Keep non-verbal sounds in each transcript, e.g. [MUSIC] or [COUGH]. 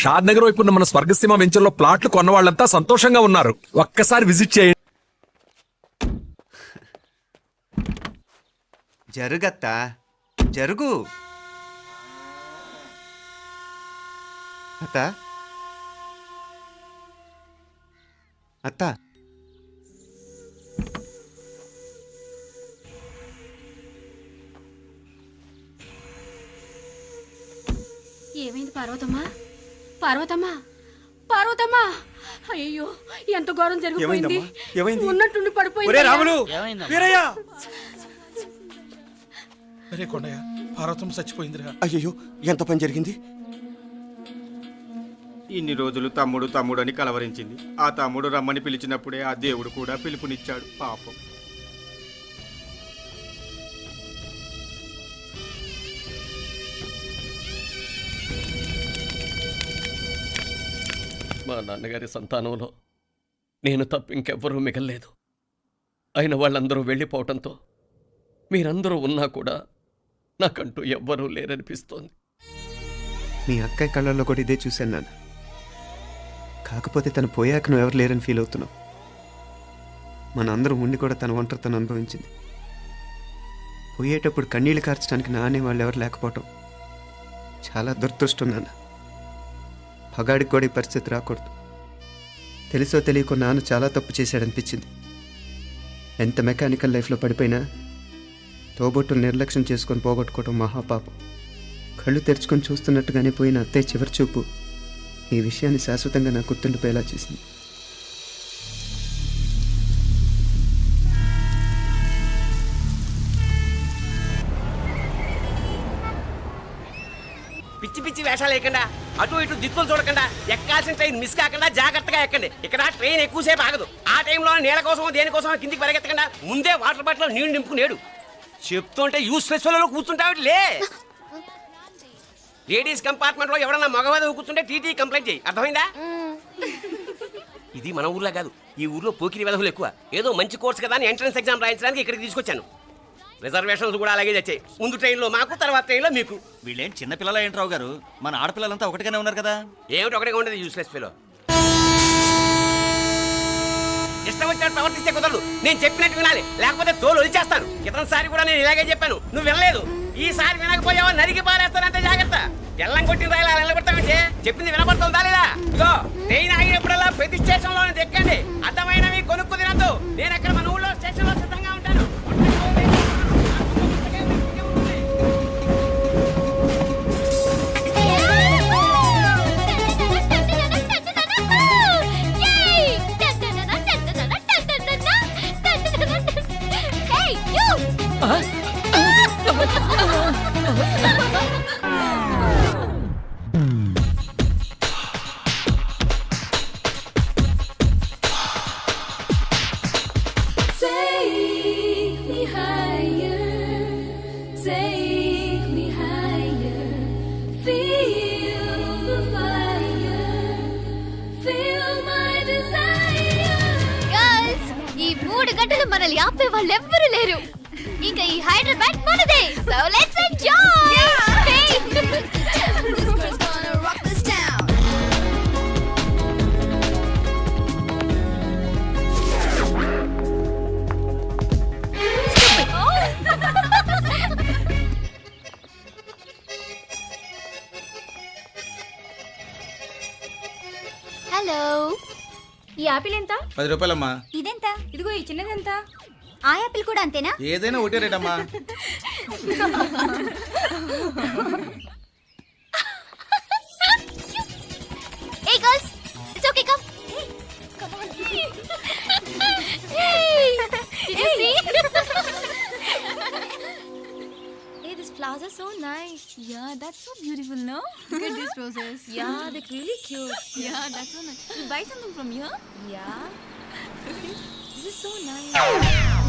షాద్ నగర్ వైపు ఉన్న మన స్వర్గసీమ వెంచర్లో ప్లాట్లు కొన్న వాళ్ళంతా సంతోషంగా ఉన్నారు. ఒక్కసారి విజిట్ చేయండి. జరుగత్తా? జరుగు. అత్త? అత్త? ఏమైంది పార్వతమ్మా? పార్వతమ్మా పార్వతమ్మా. అయ్యో ఎంత ఘోరం జరిగిపోయింది? ఉన్నట్టుండి పడిపోయింది ఒరే రాములు! వీరయ్య! అరే కొండయ్య పార్వతం చచ్చిపోయిందిరా. అయ్యో ఎంత పని జరిగింది? ఇన్ని రోజులు తమ్ముడు తమ్ముడు అని కలవరించింది. ఆ తమ్ముడు రమ్మని పిలిచినప్పుడే ఆ దేవుడు కూడా పిలుపునిచ్చాడు. పాపం. మా నాన్నగారి సంతానంలో నేను తప్ప ఇంకెవ్వరూ మిగల్లేదు. అయిన వాళ్ళందరూ వెళ్ళిపోవటంతో మీరందరూ ఉన్నా కూడా నాకంటూ ఎవ్వరూ లేరనిపిస్తోంది. మీ అక్కయ్య కళ్ళల్లో కూడా ఇదే చూశాను నాన్న. కాకపోతే తను పోయాక నువ్వు ఎవరు లేరని ఫీల్ అవుతున్నావు. మనందరం ఉండి కూడా తన ఒంటరితను అనుభవించింది. పోయేటప్పుడు కన్నీళ్ళు కార్చడానికి నానే వాళ్ళు ఎవరు లేకపోవటం చాలా దురదృష్టం నాన్న. పగాడికి కూడా ఈ పరిస్థితి రాకూడదు. తెలుసో తెలియకో నాన్న చాలా తప్పు చేశాడనిపించింది. ఎంత మెకానికల్ లైఫ్లో పడిపోయినా తోబొట్టులు నిర్లక్ష్యం చేసుకొని పోగొట్టుకోవడం మహాపాపం. కళ్ళు తెరుచుకొని చూస్తున్నట్టుగానే పోయిన అత్తయ్య చివరి చూపు ఈ విషయాన్ని శాశ్వతంగా నా గుర్తుండిపోయేలా చేసింది. పిచ్చి పిచ్చి వేషాలు వేయకుండా. అటు ఇటు దిక్కులు చూడకుండా ఎక్కాల్సిన ట్రైన్ మిస్ కాకుండా జాగ్రత్తగా ఎక్కండి. ఇక్కడ ట్రైన్ ఎక్కువసేపు ఆగదు. ఆ టైంలో నీళ్ళ కోసం దేనికోసం కిందికి పరిగెత్తకుండా ముందే వాటర్ బాటిల్ నీళ్ళు నింపుకునేడు చెప్తుంటే యూస్లెస్లో కూర్చుంటావు లే! లేడీస్ కంపార్ట్మెంట్లో ఎవడన్నా మగవాది కూర్చుంటే టీటీ కంప్లైంట్ చేయి. అర్థమైందా? ఇది మన ఊర్లో కాదు. ఈ ఊర్లో పోకిరి వెధవులు ఎక్కువ. ఏదో మంచి కోర్స్ కదా అని ఎంట్రన్స్ ఎగ్జామ్ రాయించడానికి ఇక్కడికి తీసుకొచ్చాను. రిజర్వేషన్స్ కూడా అలాగే తెచ్చాయి. ముందు ట్రైన్లో మాకు తర్వాత ట్రైన్లో మీకు. వీళ్ళేం చిన్న పిల్లలు ఏంట్రావు గారు. మన ఆడపిల్లలంతా ఒకటిగానే ఉన్నారు కదా. ఏమిటి ఒకటిగా ఉండేది యూస్లెస్ ఫీలో ఇష్టం వచ్చినట్టు ప్రవర్తిస్తే కుదరదు. నేను చెప్పినట్టు వినాలి. లేకపోతే తోలు వదిలేస్తాను ఇతను సారి కూడా నేను ఇలాగే చెప్పాను. నువ్వు వినలేదు. ఈసారి వినకపోయావా? నరికి పారేస్తానంటే జాగ్రత్త. ఎల్లం కొట్టిన రాయలా నిలబడతామంటే చెప్పింది వినపడుతుందా లేదా? ఇగో ట్రైన్ ఆగినప్పుడల్లా ప్రతి స్టేషన్లో ఎక్కండి అర్థమైనవి కొనుక్కు తినద్దు. మనల్ని ఆపే వాళ్ళు ఎవ్వరు లేరు. ఇంకా ఈ హైదరాబాద్ మనదే. సో లెట్స్ ఎంజాయ్ హలో ఈ ఆపిల్ ఎంత? పది రూపాయలమ్మా. ఇదెంత? ఇదిగో ఈ చిన్నది ఎంత ఆ యాపిల్ కూడా అంతేనా ఏదైనా ఒకటే రేటమ్మా ఏ girls it's okay come Hey, flowers are so nice. Yeah, that's so beautiful, no? Look at these roses. Yeah, they're really cute. Yeah, that's so nice. You buy something from here? Yeah. This is so nice.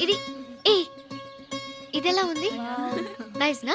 ఇది ఏ ఇది ఎలా ఉంది nice నా?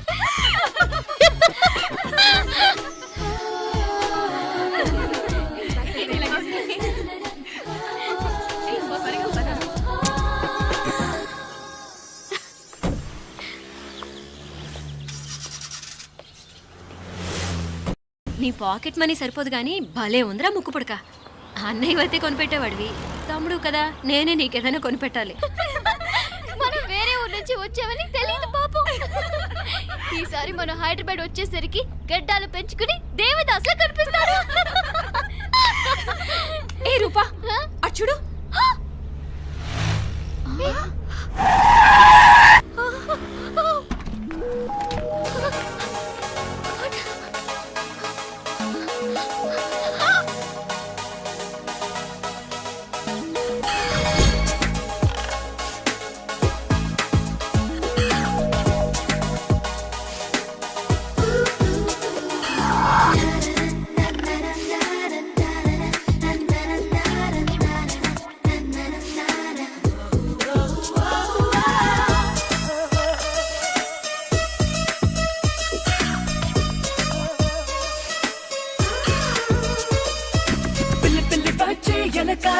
నీ pocket money సరిపోదు కానీ భలే ఉందిరా ముక్కు పుడక. అన్నయ్య అయితే కొనిపెట్టేవాడివి. తమ్ముడు కదా నేనే నీకేదైనా కొనిపెట్టాలి. మనం వేరే ఊరు నుంచి వచ్చామని తెలియదు పాపం. ఈసారి మనం హైదరాబాద్ వచ్చేసరికి గడ్డాలు పెంచుకుని దేవదాసులా కనిపిస్తాడు. ఏ రూపా అటు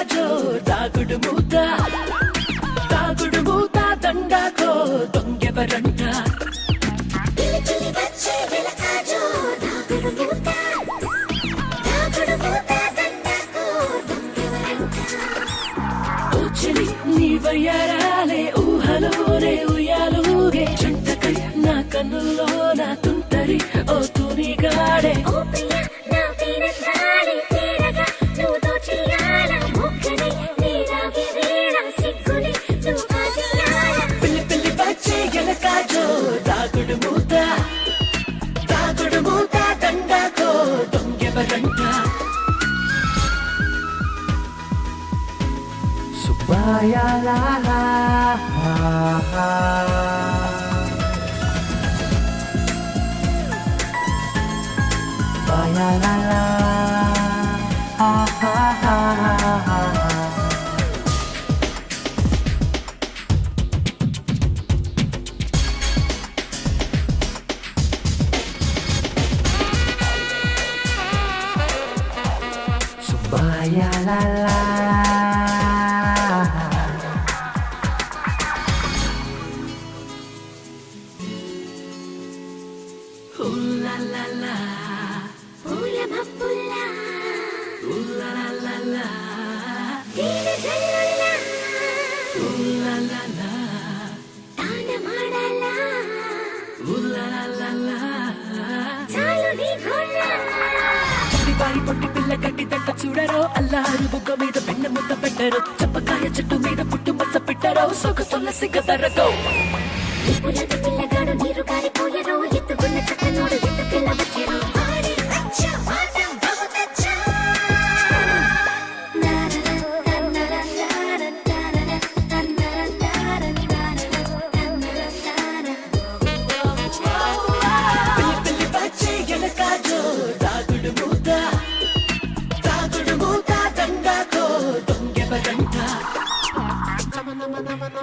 ఎనకాజో దాగుడు మూత Subaya la la. Ooh la la la. Ooh la la la la. Ooh la la la. Ooh la la la la. పొట్టి బాయి పొట్టి పిల్ల గట్టి దంట చూడరో అల్లారు బుగ్గ మీద పెన్న ముద్ద పెట్టరు చెప్పకాయ చెట్టు మీద పుట్టు మచ్చ పెట్టరో సొగసుల సిగ్గ తరగో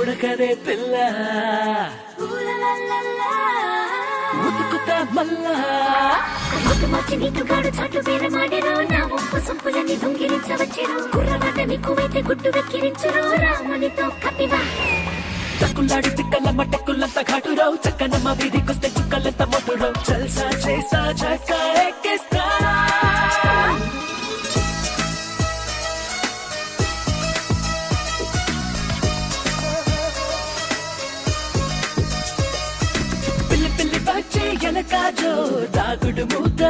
ఉడకదే పిల్ల. ఉతుకుతా మల్లా. మార్చి నీటుగాడు చాటు వేరే మాడెరు. నా ఉప్పు సొంపులని దొంగిలించవచ్చెరు. కుర్రవాట నీకువైతే గుట్టు వెక్కిరించరు. రామునితో కట్టివా తక్కులాడి తిక్కల మట్టకులంత ఘాటురావు చక్కనమ్మ వీధికొస్తే చుక్కలంత మొట్టురావు జల్సా చేస్తా చక్క ఎక్కిస్తా. కాజో తాగుడు మూత.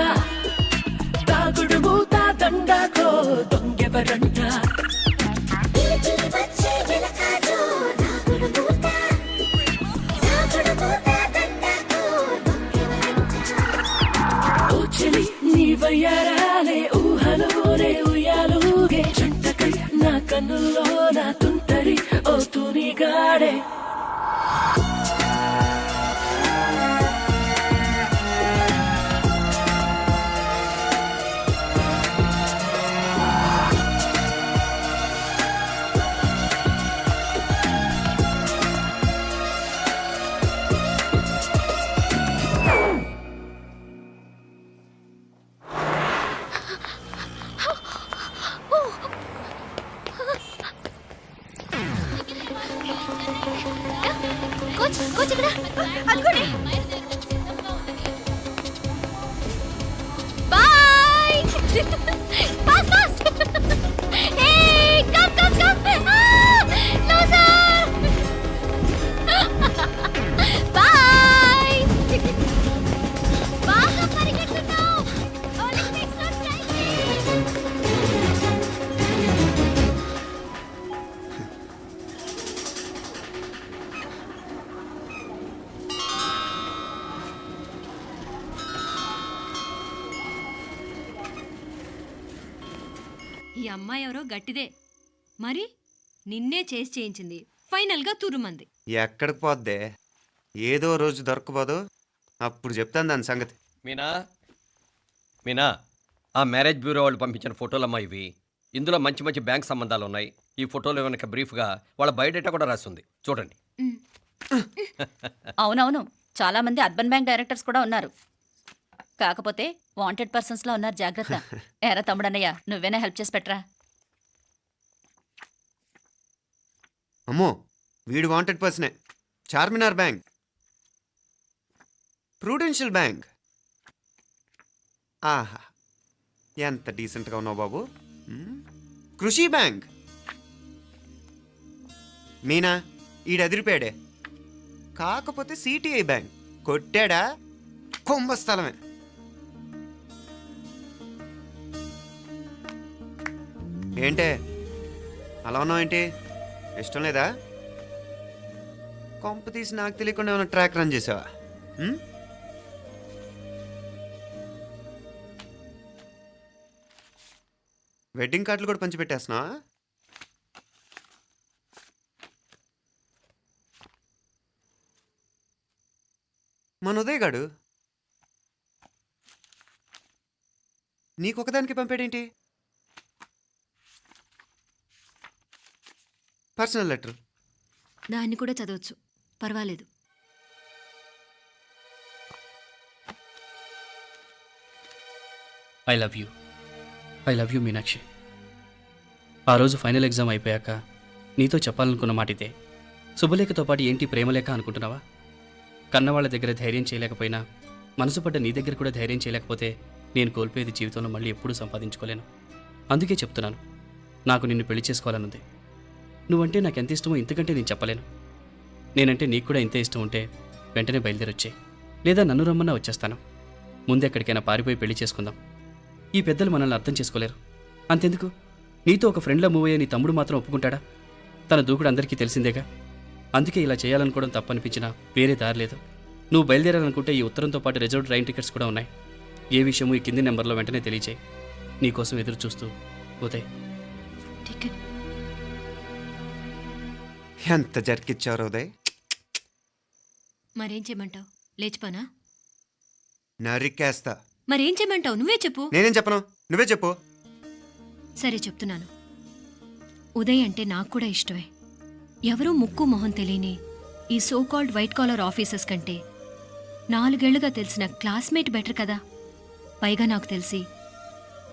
గట్టిదే. మరి నిన్నే చేసి చేయించింది. ఫైనల్గా తురుమంది. ఎక్కడికి పోద్దే? ఏదో రోజు దొరకపోదు అప్పుడు చెప్తాను దాని సంగతి. మీనా? మీనా? ఆ మ్యారేజ్ బ్యూరో వాళ్ళు పంపించిన ఫోటోలమ్మా ఇవి. ఇందులో మంచి మంచి బ్యాంక్ సంబంధాలు ఉన్నాయి. ఈ ఫోటోలు వెనక బ్రీఫ్గా వాళ్ళ బయోడేటా కూడా రాస్తుంది చూడండి. అవునవును. చాలా మంది అర్బన్ బ్యాంక్ డైరెక్టర్స్ కూడా ఉన్నారు. కాకపోతే వాంటెడ్ పర్సన్స్లో ఉన్నారు జాగ్రత్త. [LAUGHS] ఎరా తమ్ముడన్నయ్య నువ్వేనా హెల్ప్ చేసి పెట్టరా? అమ్మో వీడు వాంటెడ్ పర్సనే చార్మినార్ బ్యాంక్. Prudential bank. ఆహా ఎంత డీసెంట్గా ఉన్నావు బాబు. కృషి బ్యాంక్. మీనా ఈడదిరిపాడే కాకపోతే సిటిఐ బ్యాంక్. కొట్టాడా? కుంభస్థలమే ఏంటే? అలా ఉన్నావు ఏంటి ఇష్టం లేదా? కొంప తీసి నాకు తెలియకుండా ఏమైనా ట్రాక్ రన్ చేసావా? వెడ్డింగ్ కార్డులు కూడా పంచిపెట్టేస్తున్నావా? మన ఉదయ్ గాడు? నీకొకదానికి పంపాడేంటి? Personal letter? దాన్ని కూడా చదవచ్చు. పర్వాలేదు. I love you. I love you Meenakshi. ఆ రోజు ఫైనల్ ఎగ్జామ్ అయిపోయాక నీతో చెప్పాలనుకున్న మాట ఇదే శుభలేఖతో పాటు ఏంటి ప్రేమలేఖ అనుకుంటున్నావా? కన్నవాళ్ళ దగ్గర ధైర్యం చేయలేకపోయినా మనసు పడ్డ నీ దగ్గర కూడా ధైర్యం చేయలేకపోతే నేను కోల్పోయేది జీవితంలో మళ్ళీ ఎప్పుడూ సంపాదించుకోలేను. అందుకే చెప్తున్నాను నాకు నిన్ను పెళ్ళి చేసుకోవాలనుంది. నువ్వంటే నాకు ఎంత ఇష్టమో ఇంతకంటే నేను చెప్పలేను. నేనంటే నీకు కూడా ఇంత ఇష్టం ఉంటే వెంటనే బయలుదేరొచ్చే. లేదా నన్ను రమ్మన్నా వచ్చేస్తాను. ముందెక్కడికైనా పారిపోయి పెళ్ళి చేసుకుందాం. ఈ పెద్దలు మనల్ని అర్థం చేసుకోలేరు. అంతెందుకు? నీతో ఒక ఫ్రెండ్లా మూవ్ అయ్యే నీ తమ్ముడు మాత్రం ఒప్పుకుంటాడా? తన దూకుడు అందరికీ తెలిసిందేగా? అందుకే ఇలా చేయాలనుకోవడం తప్పనిపించినా వేరే దారి లేదు. నువ్వు బయలుదేరాలనుకుంటే ఈ ఉత్తరంతో పాటు రిజర్వ్ ట్రైన్ టికెట్స్ కూడా ఉన్నాయి. ఏ విషయమూ ఈ కింది నెంబర్లో వెంటనే తెలియచేయి. నీకోసం ఎదురు చూస్తూ ఉదయ్. ఎంత జరికిచ్చారు ఉదయ్. మరేం చేయమంటావు? లేచిపోనా? నరికేస్తా. మరేం చేయమంటావు? నువ్వే చెప్పు. నేనేం చెప్పను? నువ్వే చెప్పు. సరే చెప్తున్నాను. ఉదయ్ అంటే నాకు కూడా ఇష్టమే. ఎవరూ ముక్కు మొహం తెలియని ఈ so called white collar officers కంటే నాలుగేళ్ళుగా తెలిసిన క్లాస్మేట్ బెటర్ కదా? పైగా నాకు తెలిసి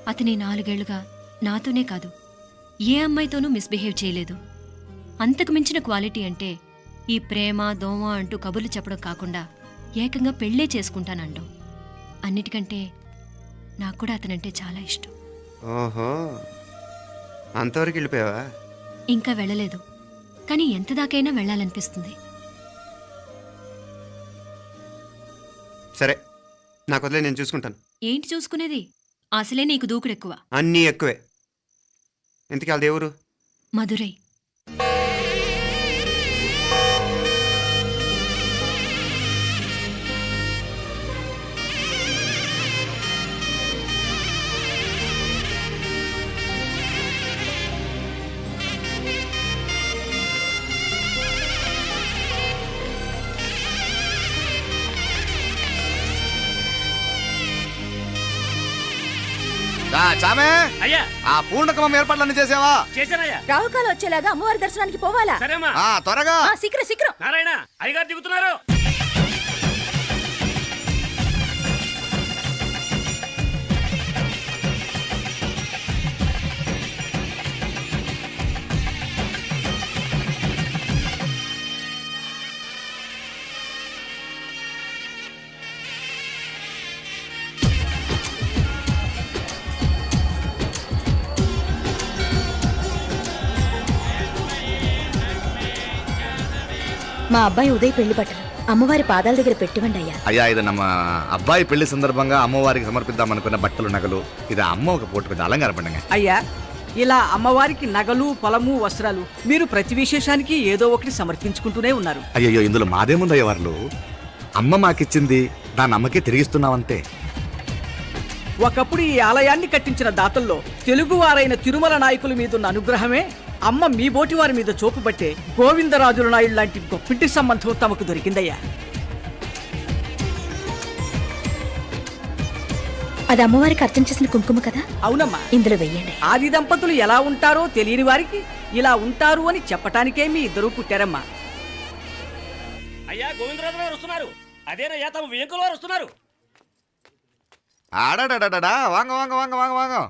అతని నాలుగేళ్ళుగా నాతోనే కాదు. ఏ అమ్మాయితోనూ మిస్బిహేవ్ చేయలేదు. అంతకు మించిన క్వాలిటీ అంటే ఈ ప్రేమ దోమ అంటూ కబుర్లు చెప్పడం కాకుండా ఏకంగా పెళ్ళే చేసుకుంటానండం. అన్నిటికంటే నాకు కూడా అతనంటే చాలా ఇష్టం. ఓహో. అంతవరకు వెళ్ళిపోయావా? ఇంకా వెళ్ళలేదు. కానీ ఎంత దాకైనా వెళ్ళాలనిపిస్తుంది. సరే. నాకు వదిలే నేను చూసుకుంటాను. ఏంటి చూసుకునేది? అసలే నీకు దూకుడెక్కువ. అన్నీ ఎక్కువే. ఇంతకీ వాళ్ళ దేవురు మధురై. చామే? అయ్యా. ఆ పూర్ణకమం ఏర్పాట్లన్నీ చేసావా? చేశానయ్యా. రాహుకాలు వచ్చేలాగా అమ్మవారి దర్శనానికి పోవాలా? సరేమ్మా ఆ త్వరగా. శీఘ్రం శీఘ్రం. నారాయణ అయ్యగారు దిగుతున్నారు. మా అబ్బాయి ఉదయ్ పెళ్ళి బట్టలు అమ్మవారి పాదాల దగ్గర పెట్టివండి అయ్యా. అయ్యా ఇది నమ్మ అబ్బాయి పెళ్ళి సందర్భంగా అమ్మవారికి సమర్పిద్దాం అనుకున్న బట్టలు నగలు ఇది అమ్మ ఒక పూట పెద్ద అలంకార పండుగ. అయ్యా ఇలా అమ్మవారికి నగలు పొలము వస్త్రాలు మీరు ప్రతి విశేషానికి ఏదో ఒకటి సమర్పించుకుంటూనే ఉన్నారు. అయ్యయ్యో ఇందులో మాదేముందయ్య వాళ్ళు అమ్మ మాకిచ్చింది దాని అమ్మకే తిరిగిస్తున్నామంతే ఒకప్పుడు ఈ ఆలయాన్ని కట్టించిన దాతల్లో తెలుగువారైన తిరుమల నాయకుల మీదున్న అనుగ్రహమే అమ్మ మీ బోటి వారి మీద చూపుబట్టే గోవిందరాజుల నాయుడు లాంటి గొప్పింటి సంబంధం తమకు దొరికిందయ్యా. అది అమ్మవారికి అర్చన చేసిన కుంకుమ కదా? అవునమ్మా. ఇందులో వెయ్యండి. ఆది దంపతులు ఎలా ఉంటారో తెలియని వారికి ఇలా ఉంటారు అని చెప్పటానికే మీ ఇద్దరూ పుట్టారమ్మా. అయ్యా గోవిందరాజు గారు వస్తున్నారు. అదేనయ్యా తమ వెంకుల వారు వస్తున్నారు. ఆడాడాడా వాంగ వాంగ వాంగ వాంగ వాంగ.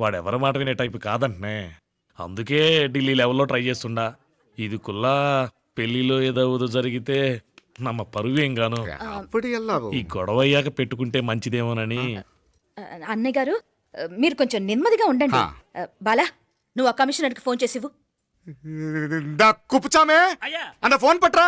వాడెవరి మాట వినే టైపు కాదంటనే. అందుకే ఢిల్లీ లెవెల్లో ట్రై చేస్తుండా. ఇది కుల్లా పెళ్ళిలో ఏదో జరిగితే నమ్మ పరువేం గాను? ఈ గొడవ అయ్యాక పెట్టుకుంటే మంచిదేమోనని. అన్నయ్య గారు మీరు కొంచెం నెమ్మదిగా ఉండండి. బాలా నువ్వు ఆ కమిషనర్కి ఫోన్ చేసివు దా కుప్పుచామే అయ్యా. అన్న ఫోన్ పట్రా.